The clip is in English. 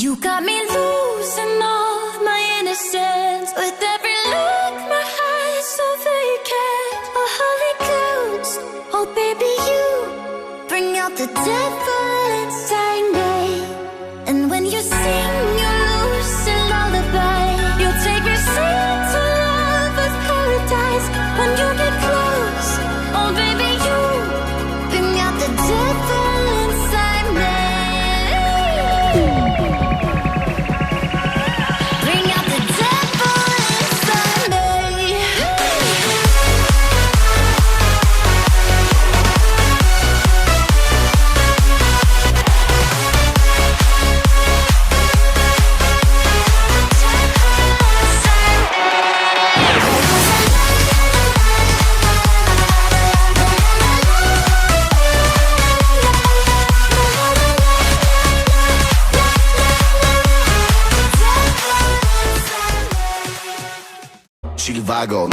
You got me losing all my innocence with every look. My eyes so vacant, a holy ghost. Oh, baby, you bring out the devil inside me. And when you sing Chill Wagon.